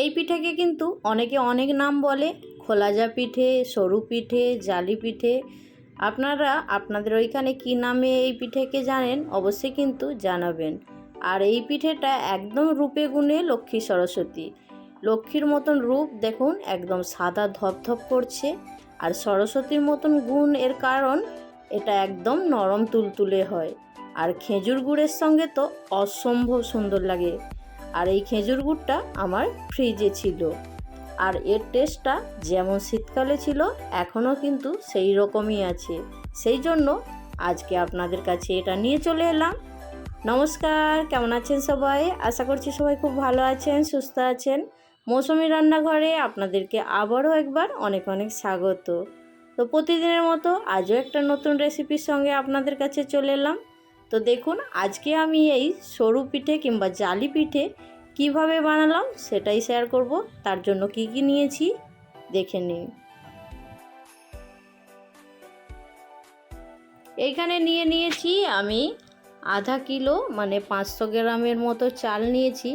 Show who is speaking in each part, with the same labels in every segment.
Speaker 1: এই পিঠেকে কিন্তু অনেকে অনেক নাম বলে। খোলাজা পিঠে, সরু পিঠে, জালি পিঠে। আপনারা আপনাদের ওইখানে কি নামে এই পিঠেকে জানেন অবশ্যই কিন্তু জানাবেন। আর এই পিঠেটা একদম রূপে গুণে লক্ষ্মী সরস্বতী। লক্ষ্মীর মতন রূপ দেখুন, একদম সাদা ধপধপ করছে। আর সরস্বতীর মতন গুণ এর কারণ, এটা একদম নরম তুলতুলে হয়। আর খেজুর গুড়ের সঙ্গে তো অসম্ভব সুন্দর লাগে। আর এই খেজুর গুড়টা আমার ফ্রিজে ছিল। আর এর টেস্টটা যেমন শীতকালে ছিল, এখনও কিন্তু সেই রকমই আছে। সেই জন্য আজকে আপনাদের কাছে এটা নিয়ে চলে এলাম। নমস্কার, কেমন আছেন সবাই? আশা করছি সবাই খুব ভালো আছেন, সুস্থ আছেন। মৌসুমি রান্নাঘরে আপনাদেরকে আবারও একবার অনেক অনেক স্বাগত। তো প্রতিদিনের মতো আজও একটা নতুন রেসিপির সঙ্গে আপনাদের কাছে চলে এলাম। তো দেখুন, আজকে আমি এই সরু পিঠে কিংবা জালি পিঠে কীভাবে বানালাম সেটাই শেয়ার করব। তার জন্য কি কি নিয়েছি দেখে নিন। এইখানে নিয়ে নিয়েছি আমি আধা কিলো মানে পাঁচশো গ্রামের মতো চাল নিয়েছি।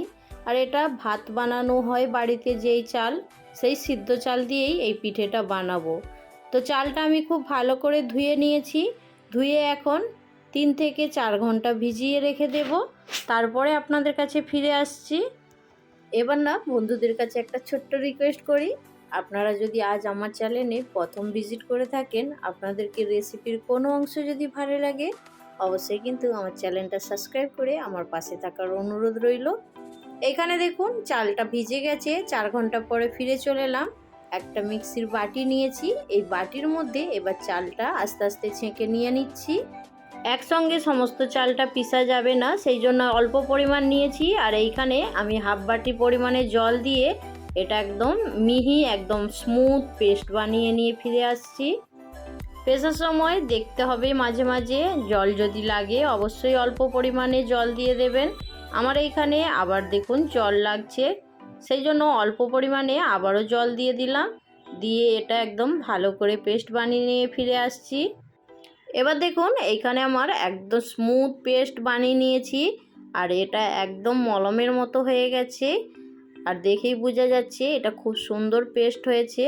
Speaker 1: আর এটা ভাত বানানো হয় বাড়িতে যেই চাল, সেই সিদ্ধ চাল দিয়েই এই পিঠেটা বানাবো। তো চালটা আমি খুব ভালো করে ধুয়ে নিয়েছি। ধুয়ে এখন তিন থেকে চার ঘণ্টা ভিজিয়ে রেখে দেব। তারপরে আপনাদের কাছে ফিরে আসছি। এবার না, বন্ধুদের কাছে একটা ছোট্ট রিকোয়েস্ট করি। আপনারা যদি আজ আমার চ্যানেলে প্রথম ভিজিট করে থাকেন, আপনাদেরকে রেসিপির কোনো অংশ যদি ভালো লাগে, অবশ্যই কিন্তু আমার চ্যানেলটা সাবস্ক্রাইব করে আমার পাশে থাকার অনুরোধ রইল। এখানে দেখুন, চালটা ভিজে গেছে। চার ঘণ্টা পরে ফিরে চলে এলাম। একটা মিক্সির বাটি নিয়েছি। এই বাটির মধ্যে এবার চালটা আস্তে আস্তে ছেঁকে নিয়ে নিচ্ছি। একসঙ্গে সমস্ত চালটা পিসা যাবে না, সেই জন্য অল্প পরিমাণ নিয়েছি। আর এইখানে আমি হাফ বাটি পরিমাণে জল দিয়ে এটা একদম মিহি, একদম স্মুথ পেস্ট বানিয়ে নিয়ে ফিরে আসছি। পেশার সময় দেখতে হবে মাঝে মাঝে, জল যদি লাগে অবশ্যই অল্প পরিমাণে জল দিয়ে দেবেন। আমার এইখানে আবার দেখুন জল লাগছে, সেই জন্য অল্প পরিমাণে আবারও জল দিয়ে দিলাম। দিয়ে এটা একদম ভালো করে পেস্ট বানিয়ে নিয়ে ফিরে আসছি। এবার দেখুন এইখানে আমার একদম স্মুথ পেস্ট বানিয়ে নিয়েছি। আর এটা একদম মলমের মতো হয়ে গেছে। আর দেখেই বোঝা যাচ্ছে, এটা খুব সুন্দর পেস্ট হয়েছে।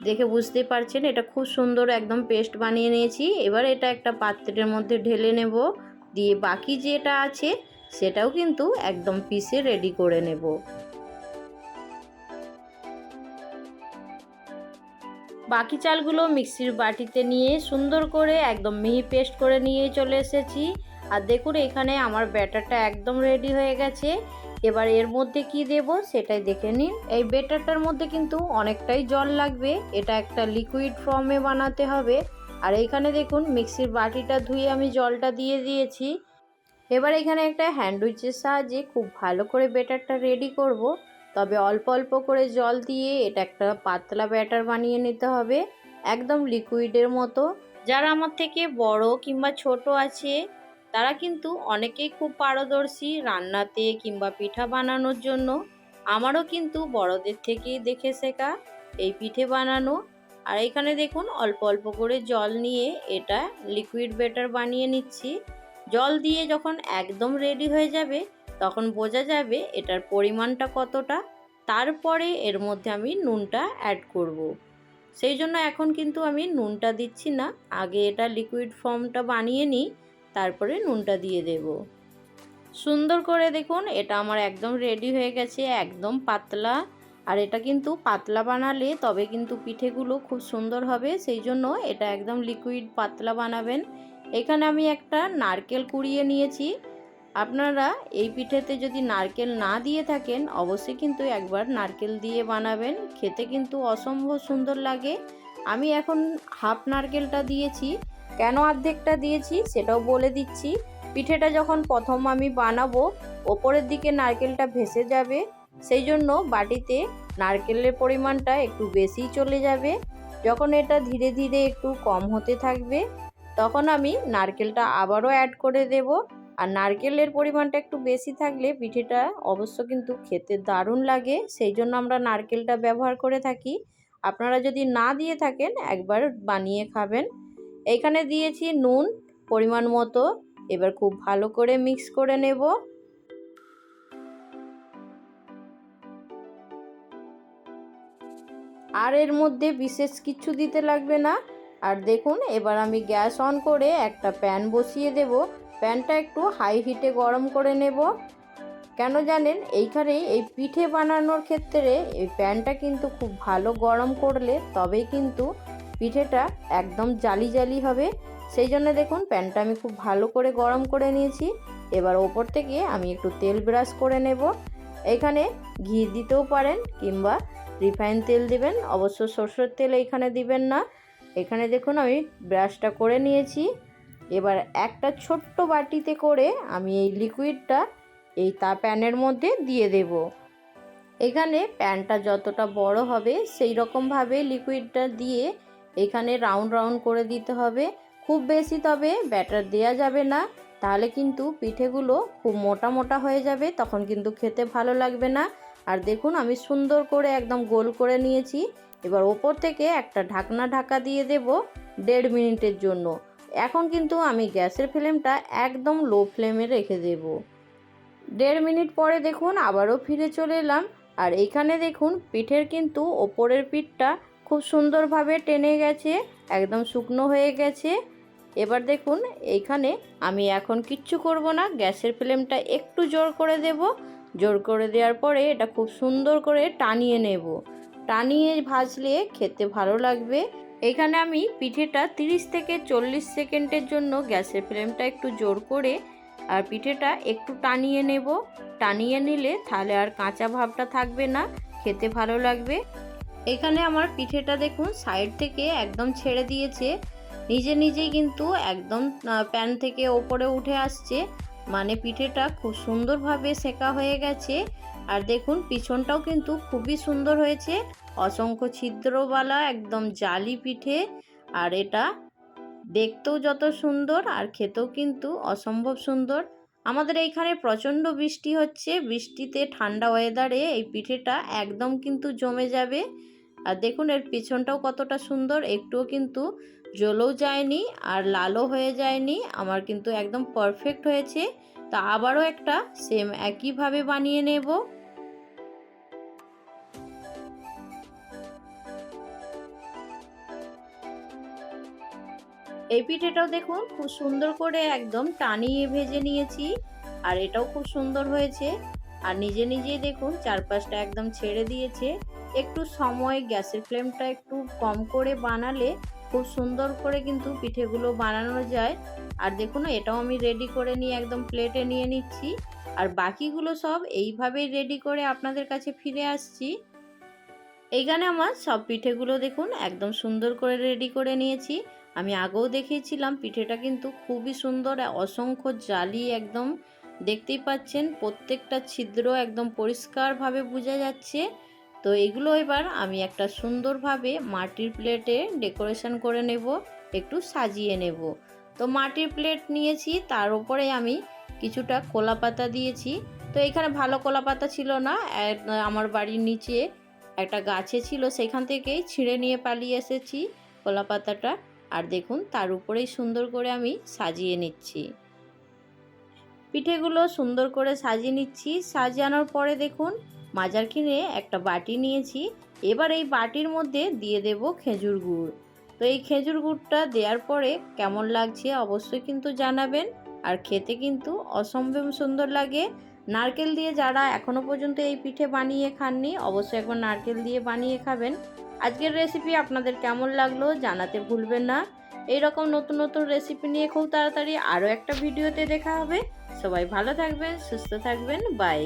Speaker 1: দেখে বুঝতে পারছেন, এটা খুব সুন্দর একদম পেস্ট বানিয়ে নিয়েছি। এবার এটা একটা পাত্রের মধ্যে ঢেলে নেব। দিয়ে বাকি যেটা আছে, সেটাও কিন্তু একদম পিসে রেডি করে নেব। বাকি চালগুলো মিক্সির বাটিতে নিয়ে সুন্দর করে একদম মিহি পেস্ট করে নিয়ে চলে এসেছি। আর দেখুন, এখানে আমার ব্যাটারটা একদম রেডি হয়ে গেছে। এবার এর মধ্যে কি দেব সেটাই দেখে নিন। এই ব্যাটারটার মধ্যে কিন্তু অনেকটাই জল লাগবে। এটা একটা লিকুইড ফর্মে বানাতে হবে। আর এখানে দেখুন, মিক্সির বাটিটা ধুয়ে আমি জলটা দিয়ে দিয়েছি। এবার এখানে একটা হ্যান্ডউইচের সাহায্যে খুব ভালো করে ব্যাটারটা রেডি করব। তবে অল্প অল্প করে জল দিয়ে এটা একটা পাতলা ব্যাটার বানিয়ে নিতে হবে, একদম লিকুইডের মতো। যারা আমার থেকে বড় কিংবা ছোট আছে, তারা কিন্তু অনেকেই খুব পারদর্শী রান্নাতে কিংবা পিঠা বানানোর জন্য। আমারও কিন্তু বড়দের থেকেই দেখে শেখা এই পিঠে বানানো। আর এখানে দেখুন, অল্প অল্প করে জল নিয়ে এটা লিকুইড ব্যাটার বানিয়ে নিচ্ছি। জল দিয়ে যখন একদম রেডি হয়ে যাবে তখন বোঝা যাবে এটার পরিমাণটা কতটা। তারপরে এর মধ্যে আমি নুনটা অ্যাড করব। সেই জন্য এখন কিন্তু আমি নুনটা দিচ্ছি না। আগে এটা লিকুইড ফর্মটা বানিয়ে নিই, তারপরে নুনটা দিয়ে দেব। সুন্দর করে দেখুন, এটা আমার একদম রেডি হয়ে গেছে, একদম পাতলা। আর এটা কিন্তু পাতলা বানালে তবে কিন্তু পিঠেগুলো খুব সুন্দর হবে। সেই জন্য এটা একদম লিকুইড পাতলা বানাবেন। এখানে আমি একটা নারকেল কুড়িয়ে নিয়েছি। আপনারা এই পিঠেতে যদি নারকেল না দিয়ে থাকেন, অবশ্যই কিন্তু একবার নারকেল দিয়ে বানাবেন। খেতে কিন্তু অসম্ভব সুন্দর লাগে। আমি এখন হাফ নারকেলটা দিয়েছি। কেন অর্ধেকটা দিয়েছি সেটাও বলে দিচ্ছি। পিঠেটা যখন প্রথম আমি বানাবো, ওপরের দিকে নারকেলটা ভেসে যাবে। সেই জন্য বাটিতে নারকেলের পরিমাণটা একটু বেশি চলে যাবে। যখন এটা ধীরে ধীরে একটু কম হতে থাকবে, তখন আমি নারকেলটা আবারও অ্যাড করে দেব। আর নারকেলের পরিমাণটা একটু বেশি থাকলে পিঠেটা অবশ্য কিন্তু খেতে দারুণ লাগে। সেই জন্য আমরা নারকেলটা ব্যবহার করে থাকি। আপনারা যদি না দিয়ে থাকেন, একবার বানিয়ে খাবেন। এখানে দিয়েছি নুন পরিমাণ মতো। এবার খুব ভালো করে মিক্স করে নেব। আর এর মধ্যে বিশেষ কিছু দিতে লাগবে না। আর দেখুন, এবার আমি গ্যাস অন করে একটা প্যান বসিয়ে দেব। প্যানটা একটু হাই হিটে গরম করে নেব। কেন জানেন এইখানে এই পিঠে বানানোর ক্ষেত্রে এই প্যানটা কিন্তু খুব ভালো গরম করলে তবেই কিন্তু পিঠেটা একদম জালি জালি হবে। সেই জন্য দেখুন, প্যানটা আমি খুব ভালো করে গরম করে নিয়েছি। এবার ওপর থেকে আমি একটু তেল ব্রাশ করে নেব। এখানে ঘি দিতেও পারেন কিংবা রিফাইন তেল দিবেন। অবশ্য সরষের তেল এইখানে দিবেন না। এখানে দেখুন, আমি ব্রাশটা করে নিয়েছি। এবার একটা ছোট্ট বাটিতে করে আমি এই লিকুইডটা এই তা প্যানের মধ্যে দিয়ে দেব। এখানে প্যানটা যতটা বড় হবে সেই রকমভাবে লিকুইডটা দিয়ে এখানে রাউন্ড রাউন্ড করে দিতে হবে। খুব বেশি তবে ব্যাটার দেয়া যাবে না, তাহলে কিন্তু পিঠেগুলো খুব মোটা মোটা হয়ে যাবে, তখন কিন্তু খেতে ভালো লাগবে না। আর দেখুন আমি সুন্দর করে একদম গোল করে নিয়েছি। এবার ওপর থেকে একটা ঢাকনা ঢাকা দিয়ে দেব দেড় মিনিটের জন্য। এখন কিন্তু আমি গ্যাসের ফ্লেমটা একদম লো ফ্লেমে রেখে দেব। দেড় মিনিট পরে দেখুন আবারও ফিরে চলে এলাম। আর এইখানে দেখুন পিঠের কিন্তু ওপরের পিঠটা খুব সুন্দরভাবে টেনে গেছে, একদম শুকনো হয়ে গেছে। এবার দেখুন এইখানে আমি এখন কিচ্ছু করব না, গ্যাসের ফ্লেমটা একটু জোর করে দেব। জোর করে দেওয়ার পরে এটা খুব সুন্দর করে টানিয়ে নেব। টানিয়ে ভাজলে খেতে ভালো লাগবে। এখানে আমি পিঠেটা 30 থেকে চল্লিশ সেকেন্ডের জন্য গ্যাসের ফ্লেমটা একটু জোর করে আর পিঠেটা একটু টানিয়ে নেব। টানিয়ে নিলে তাহলে আর কাঁচা ভাবটা থাকবে না, খেতে ভালো লাগবে। এখানে আমার পিঠেটা দেখুন সাইড থেকে একদম ছেড়ে দিয়েছে। নিজে নিজেই কিন্তু একদম প্যান থেকে ওপরে উঠে আসছে। মানে পিঠেটা খুব সুন্দরভাবে সেকা হয়ে গেছে। আর দেখুন পিছনটাও কিন্তু খুবই সুন্দর হয়েছে। অসংখ্য ছিদ্রওয়ালা একদম জালি পিঠে। আর এটা দেখতেও যত সুন্দর আর খেতেও কিন্তু অসম্ভব সুন্দর। আমাদের এইখানে প্রচণ্ড বৃষ্টি হচ্ছে। বৃষ্টিতে ঠান্ডা ওয়েদারে এই পিঠেটা একদম কিন্তু জমে যাবে। আর দেখুন, এর পিছনটাও কতটা সুন্দর। একটুও কিন্তু জ্বলেও যায়নি আর লালও হয়ে যায়নি। আমার কিন্তু একদম পারফেক্ট হয়েছে। তা আবারও একটা সেম একইভাবে বানিয়ে নেব। এই পিঠেটাও দেখুন, খুব সুন্দর করে একদম টানিয়ে ভেজে নিয়েছি। আর এটাও খুব সুন্দর হয়েছে। আর নিজে নিজেই দেখুন, চারপাশটা একদম ছেড়ে দিয়েছে। একটু সময়, গ্যাসের ফ্লেমটা একটু কম করে বানালে খুব সুন্দর করে কিন্তু পিঠেগুলো বানানো যায়। আর দেখুন, এটাও আমি রেডি করে নিয়ে একদম প্লেটে নিয়ে নিচ্ছি। আর বাকিগুলো সব এইভাবেই রেডি করে আপনাদের কাছে ফিরে আসছি। এইখানে আমার সব পিঠেগুলো দেখুন, একদম সুন্দর করে রেডি করে নিয়েছি। আমি আগেও দেখিয়েছিলাম, পিঠেটা কিন্তু খুবই সুন্দর অসংখ্য জালি একদম। দেখতেই পাচ্ছেন, প্রত্যেকটা ছিদ্র একদম পরিষ্কারভাবে বোঝা যাচ্ছে। তো এগুলো এবার আমি একটা সুন্দরভাবে মাটির প্লেটে ডেকোরেশন করে নেব, একটু সাজিয়ে নেব। তো মাটির প্লেট নিয়েছি, তার উপরে আমি কিছুটা কোলা পাতা দিয়েছি। তো এখানে ভালো কোলা পাতা ছিল না আমার বাড়ির নিচে একটা গাছে ছিল, সেখান থেকেই ছিঁড়ে নিয়ে পালিয়ে এসেছি কলা পাতাটা আর দেখুন, তার উপরেই সুন্দর করে আমি সাজিয়ে নিচ্ছি। পিঠেগুলো সুন্দর করে সাজিয়ে নিচ্ছি। সাজানোর পরে দেখুন মাজার কিনে একটা বাটি নিয়েছি। এবার এই বাটির মধ্যে দিয়ে দেব খেজুর গুড়। তো এই খেজুর গুড়টা দেওয়ার পরে কেমন লাগছে অবশ্যই কিন্তু জানাবেন। আর খেতে কিন্তু অসম্ভব সুন্দর লাগে। নারকেল দিয়ে যারা এখনও পর্যন্ত এই পিঠে বানিয়ে খাননি, অবশ্যই একবার নারকেল দিয়ে বানিয়ে খাবেন। আজকের রেসিপি আপনাদের কেমন লাগল জানাতে ভুলবেন না। এই রকম নতুন নতুন রেসিপি নিয়ে খুব তাড়াতাড়ি আরও একটা ভিডিওতে দেখা হবে। সবাই ভালো থাকবেন, সুস্থ থাকবেন বাই